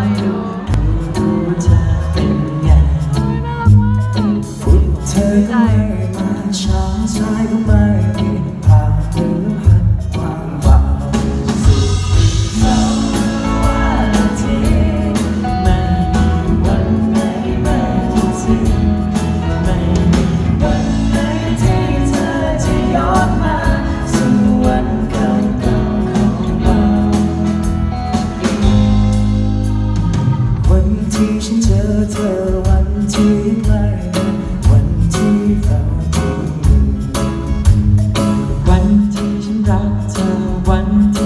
อยดูเธอเป็นไงคุณเธอก็ไม่มาช้าชายก็ม่ วัน